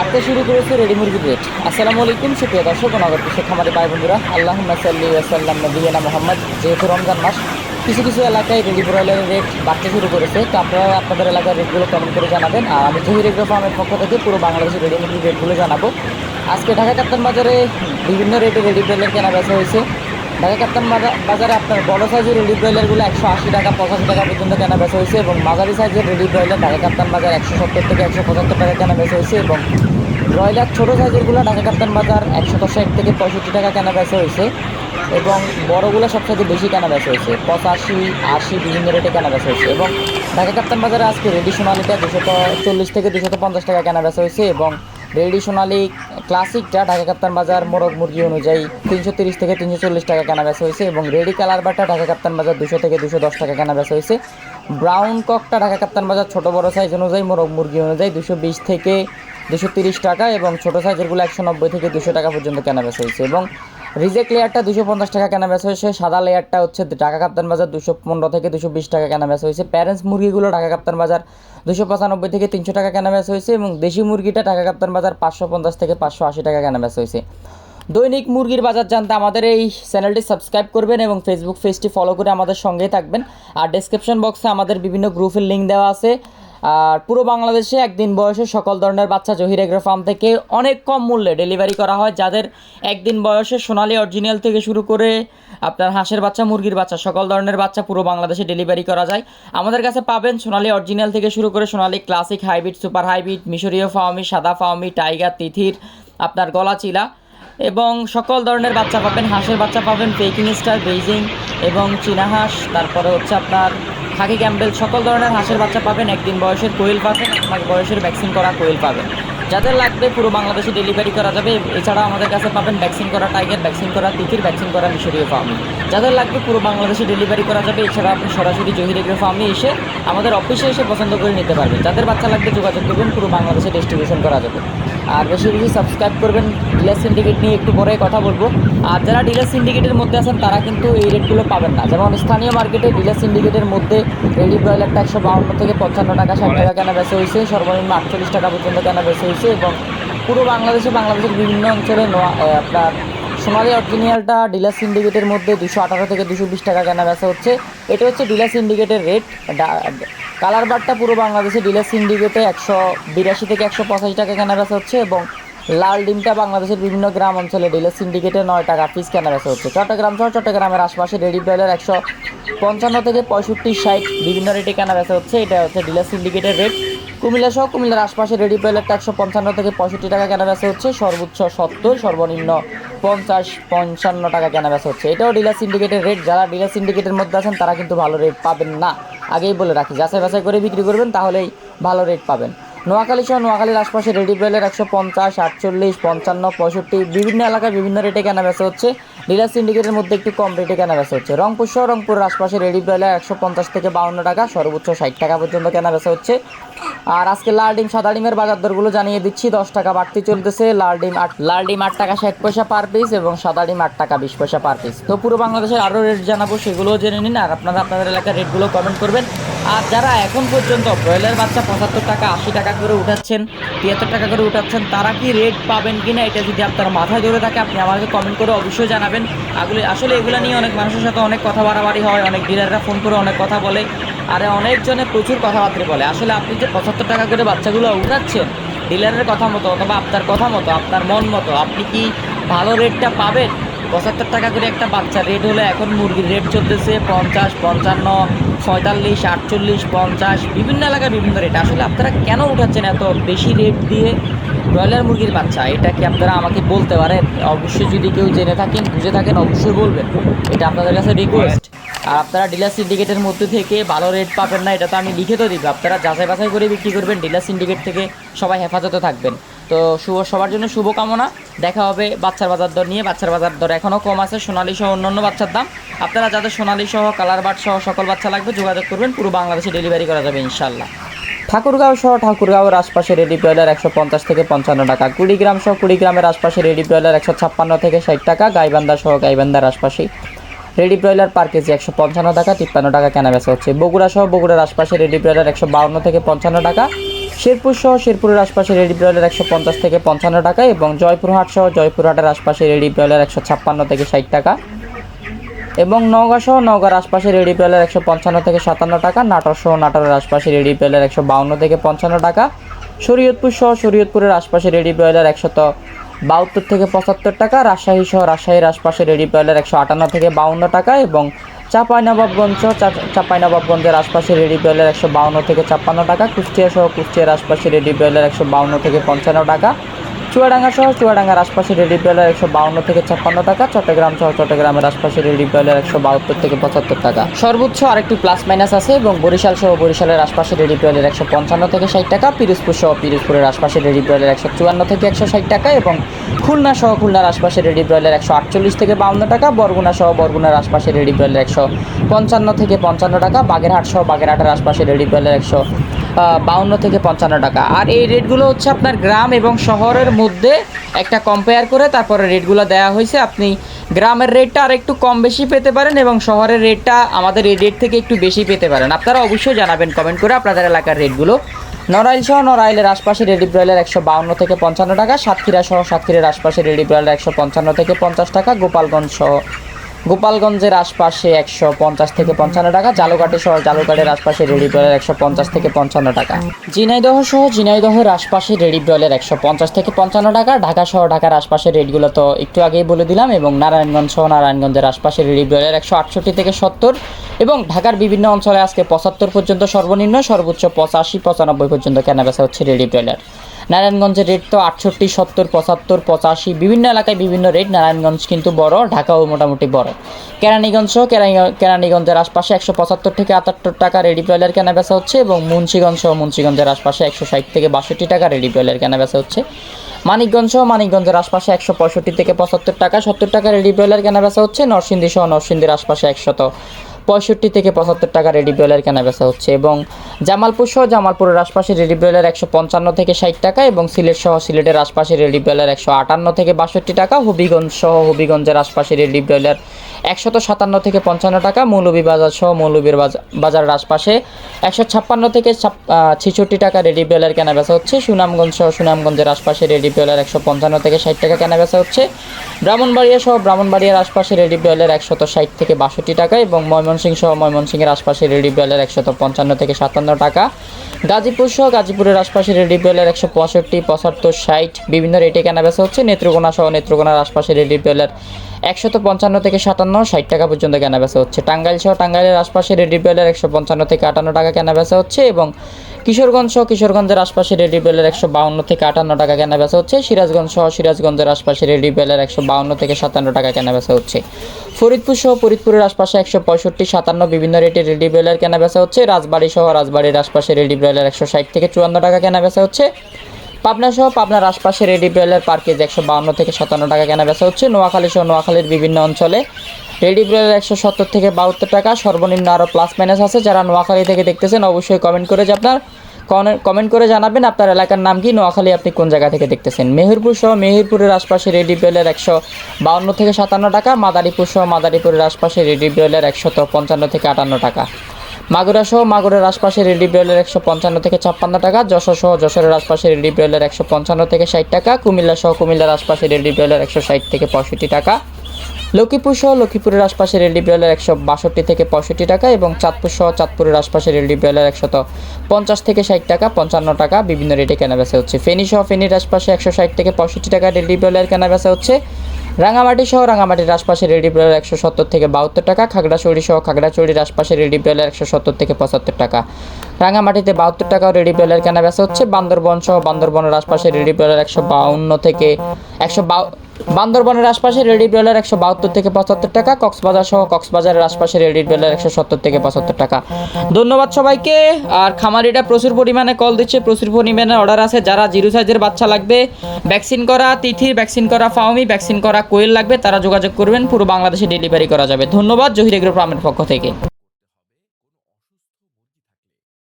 বাড়তে শুরু করেছে রেডি মুরগির রেট আসসালামু আলাইকুম, সুপ্রিয় দর্শক কৃষক খামারি ভাই বন্ধুরা আল্লাহ সাল্লি আসাল্লাম নবীনা মোহাম্মদ, যেহেতু রমজান মাস, কিছু কিছু এলাকায় রেডি ব্রয়লারের রেট বাড়তে শুরু করেছে। তো আপনারা আপনাদের এলাকার রেটগুলো কমেন্ট করে জানাবেন। আর আমি জহির এগ্রো ফার্মের পক্ষ থেকে পুরো বাংলাদেশের রেডি মুরগির রেটগুলো জানাব। আজকে ঢাকা কাপ্তান বাজারে বিভিন্ন রেটে রেডি ব্রয়লার কেনা বেচা হয়েছে। ঢাকা কাপ্তান বাজা- বাজারে আপনার বড় সাইজের রেডি ব্রয়লারগুলো একশো আশি টাকা, পঁচাশি টাকা পর্যন্ত কেনা বেচা হয়েছে এবং মাঝারি সাইজের রেডি ব্রয়লার ঢাকা কাপ্তান বাজার একশো সত্তর থেকে একশো পঁচাত্তর টাকা কেনা বেচা হয়েছে এবং ব্রয়লার ছোটো সাইজেরগুলো ঢাকা কাপ্তান বাজার একশো ষাট থেকে পঁয়ষট্টি টাকা কেনা বেচা হয়েছে এবং বড়গুলো সবচেয়ে বেশি কেনা বেচা হয়েছে, পঁচাশি, আশি বিভিন্ন রেটে কেনা বেচা হয়েছে এবং ঢাকা কাপ্তান বাজারে আজকে রেডি সোনালিটা দুশত চল্লিশ থেকে দুশো পঞ্চাশ টাকা কেনা বেচা হয়েছে এবং রেডি সোনালি ক্লাসিকটা ঢাকা কাপ্তান বাজার মোরগ মুরগি অনুযায়ী তিনশো তিরিশ থেকে তিনশো চল্লিশ টাকা কেনা বেচা হয়েছে এবং ready colour Bata Dhaka Kaptan Bazar দুশো থেকে দুশো দশ টাকা কেনা বেচা হয়েছে। ব্রাউন ককটা ঢাকা কাপ্তান বাজার ছোটো বড় সাইজ অনুযায়ী মোরগ মুরগি অনুযায়ী দুশো বিশ থেকে দুশো তিরিশ টাকা এবং ছোটো সাইজেরগুলো একশো নব্বই থেকে দুশো টাকা পর্যন্ত কেনা বেচা হয়েছে এবং রিজেক্ট লেয়ারটা দুশো পঞ্চাশ টাকা কেনা বেচা হয়েছে, সাদা লেয়ারটা হচ্ছে ঢাকা কাপ্তান বাজার দুশো পনেরো থেকে দুশো বিশ টাকা কেনা বেচা হয়েছে। প্যারেন্টস মুরগিগুলো ঢাকা কাপ্তান বাজার দুশো পঁচানব্বই থেকে তিনশো টাকা কেনা বেচা হয়েছে এবং দেশি মুরগিটা ঢাকা কাপ্তান বাজার পাঁচশো পঞ্চাশ থেকে পাঁচশো আশি টাকা কেনা বেচা হয়েছে। দৈনিক মুরগির বাজার জানতে আমাদের এই চ্যানেলটি সাবস্ক্রাইব করবেন এবং ফেসবুক পেজটি ফলো করে আমাদের সঙ্গেই থাকবেন। আর ডেসক্রিপশন বক্সে আমাদের বিভিন্ন গ্রুপের লিঙ্ক দেওয়া আছে। আর পুরো বাংলাদেশে একদিন বয়সে সকল ধরনের বাচ্চা জহির এগ্রো ফার্ম থেকে অনেক কম মূল্যে ডেলিভারি করা হয়, যাদের একদিন বয়সে সোনালী অরিজিনাল থেকে শুরু করে আপনার হাঁসের বাচ্চা, মুরগির বাচ্চা, সকল ধরনের বাচ্চা পুরো বাংলাদেশে ডেলিভারি করা যায়। আমাদের কাছে পাবেন সোনালী অরিজিনাল থেকে শুরু করে Sonali classic hybrid, super hybrid, মিশরীয় ফার্মি সাদা ফার্মি টাইগার, তিথির, আপনার গলাচিলা এবং সকল ধরনের বাচ্চা পাবেন, হাঁসের বাচ্চা পাবেন, পেকিং স্টার, বেইজিং এবং চীনা হাঁস, তারপরে হচ্ছে আপনার খাকি ক্যাম্বেল সকল ধরনের হাঁসের বাচ্চা পাবেন, একদিন বয়সের কোয়েল পাবেন এক বয়সের ভ্যাকসিন করা কোয়েল পাবেন। যাদের লাগবে পুরো বাংলাদেশে ডেলিভারি করা যাবে এছাড়া আমাদের কাছে পাবেন ভ্যাকসিন করা টাইগার, ভ্যাকসিন করা তিথির, ভ্যাকসিন করা মিশরীয় ফার্মি। যাদের লাগবে পুরো বাংলাদেশে ডেলিভারি করা যাবে এছাড়া আপনি সরাসরি জহিরেগ্রো ফার্মে এসে আমাদের অফিসে এসে পছন্দ করে নিতে পারবেন। যাদের বাচ্চা লাগবে যোগাযোগ করবেন, পুরো বাংলাদেশে ডিস্ট্রিবিউশন করা যাবে। আর বেশি বেশি সাবস্ক্রাইব করবেন ডিলার সিন্ডিকেট নিয়ে একটু পরে কথা বলব। আর যারা ডিলার সিন্ডিকেটের মধ্যে আছেন, তারা কিন্তু এই রেটগুলো পাবেন না। যেমন স্থানীয় মার্কেটে ডিলার সিন্ডিকেটের মধ্যে রেডি ব্রয়লারটা একশো বাউন্ন থেকে পঞ্চান্ন টাকা, ষাট টাকা কেনা বেচা হয়েছে। সর্বনিম্ন আটচল্লিশ টাকা পর্যন্ত কেনা বেচা হয়েছে এবং পুরো বাংলাদেশে, বাংলাদেশের বিভিন্ন অঞ্চলে আপনার সোনালী অরিজিনালটা ডিলার সিন্ডিকেটের মধ্যে দুশো আঠারো থেকে দুশো বিশ টাকা কেনা বেচা হচ্ছে। এটা হচ্ছে ডিলার সিন্ডিকেটের রেট। কালার বারটা পুরো বাংলাদেশে ডিলার সিন্ডিকেটে একশো বিরাশি থেকে একশো পঁচাশি টাকা কেনা বেচা হচ্ছে এবং লাল ডিমটা বাংলাদেশের বিভিন্ন গ্রাম অঞ্চলে ডিলার সিন্ডিকেটে নয় টাকা পিস কেনা বেচা হচ্ছে। চট্টগ্রাম সহ চট্টগ্রামের আশপাশে রেডি ব্রয়লার একশো পঞ্চান্ন থেকে পঁয়ষট্টি ষাট বিভিন্ন রেটে কেনা বেচা হচ্ছে। এটা হচ্ছে ডিলার সিন্ডিকেটের রেট। কুমিল্লা সহ কুমিল্লার আশপাশে রেডি ব্রয়লারটা একশো পঞ্চান্ন থেকে পঁয়ষট্টি টাকা কেনা বেচা হচ্ছে। সর্বোচ্চ সত্তর, সর্বনিম্ন পঞ্চাশ, পঞ্চান্ন টাকা কেনা বেচা হচ্ছে। এটাও ডিলার সিন্ডিকেটের রেট যারা ডিলার সিন্ডিকেটের মধ্যে আছেন, তারা কিন্তু ভালো রেট পাবেন না। আগেই বলে রাখি, যাচাই বাছাই করে বিক্রি করবেন, তাহলেই ভালো রেট পাবেন। নোয়াখালী সহ নোয়াখালীর আশপাশে রেডি ব্রয়লার একশো পঞ্চাশ, আটচল্লিশ, পঞ্চান্ন, পঁয়ষট্টি, বিভিন্ন এলাকায় বিভিন্ন রেটে কেনা বেচা হচ্ছে। ডিলার সিন্ডিকেটের মধ্যে একটু কম রেটে কেনা বেচা হচ্ছে। রংপুর সহ রংপুরের আশপাশে রেডি ব্রয়লার একশো পঞ্চাশ থেকে বাউন্ন টাকা, সর্বোচ্চ ষাট টাকা পর্যন্ত কেনা বেচা হচ্ছে। আর আজকে লাল ডিম, সাদা ডিমের বাজার দরগুলো জানিয়ে দিচ্ছি। দশ টাকা বাড়তি চলতেছে। লাল ডিম আট, লাল ডিম আট টাকা ষাট পয়সা পার পিস এবং সাদা ডিম আট টাকা বিশ পয়সা পার পিস তো পুরো বাংলাদেশের আরও রেট জানাব, সেগুলোও জেনে নিন। আর আপনারা আপনাদের এলাকার রেটগুলো কমেন্ট করবেন। আর যারা এখন পর্যন্ত ব্রয়লার বাচ্চা পঁচাত্তর টাকা, আশি টাকা করে উঠাচ্ছেন, তিয়াত্তর টাকা করে উঠাচ্ছেন, তারা কি রেট পাবেন কিনা এটা যদি আপনার মাথায় ধরে থাকে, আপনি আমাকে কমেন্ট করে অবশ্যই জানাবেন। আগলে, আসলে এগুলো নিয়ে অনেক মানুষের সাথে অনেক কথা বাড়াবাড়ি হয়, অনেক ডিলাররা ফোন করে অনেক কথা বলে, আর অনেকজনে প্রচুর কথাবার্তা বলে। আসলে আপনি যে পঁচাত্তর টাকা করে বাচ্চাগুলো উঠাচ্ছেন, ডিলারের কথা মতো অথবা আপনার কথা মতো, আপনার মন মতো, আপনি কি ভালো রেটটা পাবেন? পঁচাত্তর টাকা করে একটা বাচ্চা রেট হলে এখন মুরগির রেট চলতেছে পঞ্চাশ, পঞ্চান্ন পঁয়তাল্লিশ আটচল্লিশ, পঞ্চাশ, বিভিন্ন এলাকায় বিভিন্ন রেট আসলে আপনারা কেন উঠাচ্ছেন এত বেশি রেট দিয়ে ব্রয়লার মুরগির বাচ্চা? এটা কি আপনারা আমাকে বলতে পারেন? অবশ্যই যদি কেউ জেনে থাকেন, বুঝে থাকেন, অবশ্যই বলবেন। এটা আপনাদের কাছে রিকোয়েস্ট আর আপনারা ডিলার সিন্ডিকেটের মধ্যে থেকে ভালো রেট পাবেন না, এটা তো আমি লিখে তো দিব। আপনারা যাচাই বাছাই করে বিক্রি করবেন ডিলার সিন্ডিকেট থেকে সবাই হেফাজতে থাকবেন। তো শুভ, সবার জন্য শুভকামনা। দেখা হবে বাচ্চার বাজার দর নিয়ে। বাচ্চার বাজার দর এখনও কম আছে, সোনালী সহ অন্যান্য বাচ্চার দাম। আপনারা যাদের সোনালী সহ কালার বাট সহ সকল বাচ্চা লাগবে যোগাযোগ করবেন, পুরো বাংলাদেশে ডেলিভারি করা যাবে ইনশাল্লাহ ঠাকুরগাঁও সহ ঠাকুরগাঁওয়ের আশপাশে রেডি ব্রয়লার একশো পঞ্চাশ থেকে পঞ্চান্ন টাকা। কুড়িগ্রাম সহ কুড়িগ্রামের আশপাশে রেডি ব্রয়লার একশো ছাপ্পান্ন থেকে ষাট টাকা। গাইবান্ধা সহ গাইবান্ধার আশপাশে রেডি ব্রয়লার পার কেজি একশো পঞ্চান্ন টাকা, তিপ্পান্ন টাকা কেনা বেচা হচ্ছে। বগুড়া সহ বগুড়ার আশপাশে রেডি ব্রয়লার একশো বাউন্ন থেকে পঞ্চান্ন টাকা। শেরপুর সহ শেরপুরের আশপাশে রেডি ব্রয়লার একশো পঞ্চাশ থেকে পঞ্চান্ন টাকা এবং জয়পুরহাট সহ জয়পুরহাটের আশপাশে রেডি ব্রয়লার একশো ছাপ্পান্ন থেকে ষাট টাকা। এবং নওগাঁ সহ নওগাঁর আশপাশে রেডি ব্রয়লার একশো পঞ্চান্ন থেকে সাতান্ন টাকা, নাটোর সহ নাটোরের আশপাশে রেডি ব্রয়লার একশো বাউন্ন থেকে পঞ্চান্ন টাকা। শরীয়তপুর সহ শরীয়তপুরের আশপাশে রেডি ব্রয়লার একশত বাহাত্তর থেকে পঁচাত্তর টাকা, রাজশাহী সহ রাজশাহীর আশপাশে রেডি ব্রয়লার একশো আটান্ন থেকে বাউন্ন টাকা এবং চাঁপাইনবাবগঞ্জ চাঁপাইনবাবগঞ্জের আশপাশে রেডি ব্রয়লার একশো বাউন্ন থেকে ছাপ্পান্ন টাকা, কুষ্টিয়া সহ কুষ্টিয়ার আশপাশে রেডি ব্রয়লার একশো বাউন্ন থেকে পঞ্চান্ন টাকা। চুয়াডাঙ্গা সহ চুয়াডাঙ্গার আশপাশে রেডি ব্রয়লার একশো বাউন্ন থেকে ছাপ্পান্ন টাকা, চট্টগ্রাম সহ চট্টগ্রামের আশপাশে রেডি ব্রয়লার একশো বাহাত্তর থেকে পঁচাত্তর টাকা। সর্বোচ্চ আরেকটি প্লাস মাইনাস আছে এবং বরিশাল সহ বরিশালের আশপাশে রেডি ব্রয়লার একশো পঞ্চান্ন থেকে ষাট টাকা, পিরোজপুর সহ পিরোজপুরের আশপাশে রেডি ব্রয়লার একশো চুয়ান্ন থেকে একশো ষাট টাকা এবং খুলনা সহ খুলনার আশপাশে রেডি ব্রয়লার একশো আটচল্লিশ থেকে বাউন্ন টাকা, বরগুনা সহ বরগুনার আশপাশে রেডি ব্রয়লার একশো পঞ্চান্ন থেকে পঞ্চান্ন টাকা, বাগেরহাট সহ বাগেরহাটের আশপাশে রেডি ব্রয়লার একশো বাউন্ন থেকে পঞ্চান্ন টাকা। আর এই রেটগুলো হচ্ছে আপনার গ্রাম এবং শহরের মধ্যে একটা কম্পেয়ার করে তারপরে রেটগুলো দেওয়া হয়েছে। আপনি গ্রামের রেটটা আর একটু কম বেশি পেতে পারেন এবং শহরের রেটটা আমাদের এই রেট থেকে একটু বেশি পেতে পারেন। আপনারা অবশ্যই জানাবেন কমেন্ট করে আপনাদের এলাকার রেটগুলো। নড়াইল সহ নড়াইলের আশপাশে রেডি ব্রয়লার একশো বাউন্ন থেকে পঞ্চান্ন টাকা, সাতক্ষীরা সহ সাতক্ষীরার আশপাশে রেডি ব্রয়লার একশো পঞ্চান্ন থেকে পঞ্চাশ টাকা, গোপালগঞ্জ সহ গোপালগঞ্জের আশপাশে একশো পঞ্চাশ থেকে পঞ্চান্ন টাকা, জালুকাটি সহ জালুকাটের আশপাশে রেডি ব্রয়লার একশো পঞ্চাশ থেকে পঞ্চান্ন টাকা। ঝিনাইদহ সহ ঝিনাইদহের আশপাশে রেডি ব্রয়লার একশো পঞ্চাশ থেকে পঞ্চান্ন টাকা, ঢাকা সহ ঢাকার আশপাশের রেটগুলো তো একটু আগেই বলে দিলাম এবং নারায়ণগঞ্জ সহ নারায়ণগঞ্জের আশপাশে রেডি ব্রয়লার একশো আটষট্টি থেকে সত্তর এবং ঢাকার বিভিন্ন অঞ্চলে আজকে পঁচাত্তর পর্যন্ত সর্বনিম্ন, সর্বোচ্চ পঁচাশি, পঁচানব্বই পর্যন্ত কেনাবেচা হচ্ছে রেডি ব্রয়লার। নারায়ণগঞ্জের রেট তো আটষট্টি, সত্তর, পঁচাত্তর, পঁচাশি, বিভিন্ন এলাকায় বিভিন্ন রেট। নারায়ণগঞ্জ কিন্তু বড়, ঢাকাও মোটামুটি বড়। কেরানীগঞ্জ কেরানীগঞ্জের আশপাশে একশো পঁচাত্তর থেকে আটাত্তর টাকা রেডি ব্রয়লার কেনা বেচা হচ্ছে এবং মুন্সিগঞ্জ সহ মুন্সিগঞ্জের আশপাশে একশো ষাট থেকে বাষট্টি টাকা রেডি ব্রয়লার কেনা বেচা হচ্ছে। মানিকগঞ্জ সহ মানিকগঞ্জের আশপাশে একশো পঁয়ষট্টি থেকে পঁচাত্তর টাকা, সত্তর টাকা রেডি ব্রয়লার কেনা বেচা হচ্ছে। নরসিংদী সহ নরসিংদীর আশপাশে একশত পঁয়ষট্টি থেকে পঁচাত্তর টাকা রেডি ব্রয়লার কেনা বেচা হচ্ছে এবং জামালপুর সহ জামালপুরের আশপাশে রেডি ব্রয়লার একশো পঞ্চান্ন থেকে ষাট টাকা এবং সিলেট সহ সিলেটের আশপাশে রেডি ব্রয়লার একশো আটান্ন থেকে বাষট্টি টাকা, হবিগঞ্জ সহ হবিগঞ্জের আশপাশে রেডি ব্রয়লার একশত সাতান্ন থেকে পঞ্চান্ন টাকা, মৌলভী বাজার সহ মৌলভীর বাজার বাজারের আশপাশে একশো ছাপ্পান্ন থেকে ছেষট্টি টাকা রেডি ব্রয়লার কেনা বেচা হচ্ছে। সুনামগঞ্জ সহ সুনামগঞ্জের আশপাশে রেডি ব্রয়লার একশো পঞ্চান্ন থেকে ষাট টাকা কেনা বেচা হচ্ছে। ব্রাহ্মণবাড়িয়া সহ ব্রাহ্মণবাড়িয়ার আশপাশে রেডি ব্রয়লার একশত ষাট থেকে বাষট্টি টাকা এবং ময়মনসিংহ সহ ময়মনসিংহের আশপাশে রেডি বেলের একশত পঞ্চান্ন থেকে সাতান্ন টাকা। গাজীপুর সহ গাজীপুরের আশপাশে রেডি বেলের একশো পঁয়ষট্টি, পঁচাত্তর, ষাট, বিভিন্ন রেটে কেনা বেচা হচ্ছে। নেত্রকোনা সহ নেত্রকোনার আশপাশে রেডি ব্রয়লার একশত পঞ্চান্ন থেকে সাতান্ন, ষাট টাকা পর্যন্ত কেনা বেচা হচ্ছে। টাঙ্গাইল সহ টাঙ্গাইলের আশপাশে রেডি ব্রয়লার একশো পঞ্চান্ন থেকে আটান্ন টাকা কেনা বেচা হচ্ছে এবং কিশোরগঞ্জ সহ কিশোরগঞ্জের আশপাশে রেডি ব্রয়লার একশো বাউন্ন থেকে আটান্ন টাকা কেনা বেচা হচ্ছে। সিরাজগঞ্জ সহ সিরাজগঞ্জের আশপাশে রেডি ব্রয়লার একশো বাউন্ন থেকে সাতান্ন টাকা কেনা বেচা হচ্ছে। ফরিদপুর সহ ফরিদপুরের আশপাশে একশো পঁয়ষট্টি সাতান্ন বিভিন্ন রেটে রেডি ব্রয়লার কেনা বেচা হচ্ছে। রাজবাড়ী সহ রাজবাড়ির আশপাশে রেডি ব্রয়লার একশো ষাট থেকে চুয়ান্ন টাকা কেনা বেচা হচ্ছে। পাবনা সহ পাবনার আশপাশে রেডি ব্রয়লার পার কেজি একশো বাউন্ন থেকে সাতান্ন টাকা কেনা বেচা হচ্ছে। নোয়াখালী সহ নোয়াখালীর বিভিন্ন অঞ্চলে রেডি ব্রয়লার একশো সত্তর থেকে বাহাত্তর টাকা সর্বনিম্ন আরও প্লাস মাইনাস আছে। যারা নোয়াখালী থেকে দেখতেছেন অবশ্যই কমেন্ট করে যে আপনার কমেন্ট করে জানাবেন আপনার এলাকার নাম কি, নোয়াখালী আপনি কোন জায়গা থেকে দেখতেছেন? মেহেরপুর সহ মেহেরপুরের আশপাশে রেডি ব্রয়লার একশো বাউন্ন থেকে সাতান্ন টাকা। মাদারীপুর সহ মাদারীপুরের আশপাশে রেডি ব্রয়লার একশত পঞ্চান্ন থেকে আটান্ন টাকা। মাগুরা সহ মাগুরের আশপাশে রেডি ব্রয়লার একশো পঞ্চান্ন থেকে ছাপ্পান্ন টাকা, যশোর সহ যশোরের আশপাশে রেডি ব্রয়লার একশো পঞ্চান্ন থেকে ষাট টাকা, কুমিল্লা সহ কুমিল্লার আশপাশে রেডি ব্রয়লার একশো ষাট থেকে পঁয়ষট্টি টাকা, লক্ষ্মীপুর সহ লক্ষ্মীপুরের আশপাশে রেডি ব্রয়লার একশো বাষট্টি থেকে পঁয়ষট্টি টাকা এবং চাঁদপুর সহ চাঁদপুরের আশপাশে রেডি ব্রয়লার একশত পঞ্চাশ থেকে ষাট টাকা, পঞ্চান্ন টাকা, বিভিন্ন রেটে কেনা বেচা হচ্ছে। ফেনী সহ ফেনীর আশপাশে একশো ষাট থেকে পঁয়ষট্টি টাকা রেডি ব্রয়লার কেনা বেচা হচ্ছে। রাঙামাটি সহ রাঙামাটির রেডি ব্রয়লার একশো সত্তর থেকে বাহাত্তর টাকা খাগড়াছড়ি সহ খাগড়াছড়ির আশপাশে রেডি ব্রয়লার একশো সত্তর থেকে পঁচাত্তর টাকা। রাঙামাটিতে বাহাত্তর টাকা রেডি পেলের কেনা বেচা হচ্ছে। বান্দরবন সহ বান্দরবনের আশপাশে রেডি ব্রয়লার একশো বাউন্ন থেকে একশো বাউ বান্দরবনের আশপাশে রেডি ব্রয়লার একশো বাহাত্তর থেকে পঁচাত্তর টাকা, কক্সবাজার সহ কক্সবাজারের আশপাশে রেডি ব্রয়লার একশো সত্তর থেকে পঁচাত্তর টাকা। ধন্যবাদ সবাইকে। আর খামারিটা প্রচুর পরিমাণে কল দিচ্ছে, প্রচুর পরিমাণে অর্ডার আছে। যারা জিরো সাইজের বাচ্চা লাগবে ভ্যাকসিন করা তিথির ভ্যাকসিন করা ফাউমি ভ্যাকসিন করা কোয়েল লাগবে, তারা যোগাযোগ করবেন, পুরো বাংলাদেশে ডেলিভারি করা যাবে। ধন্যবাদ, জহির এগ্রো ফার্মের পক্ষ থেকে।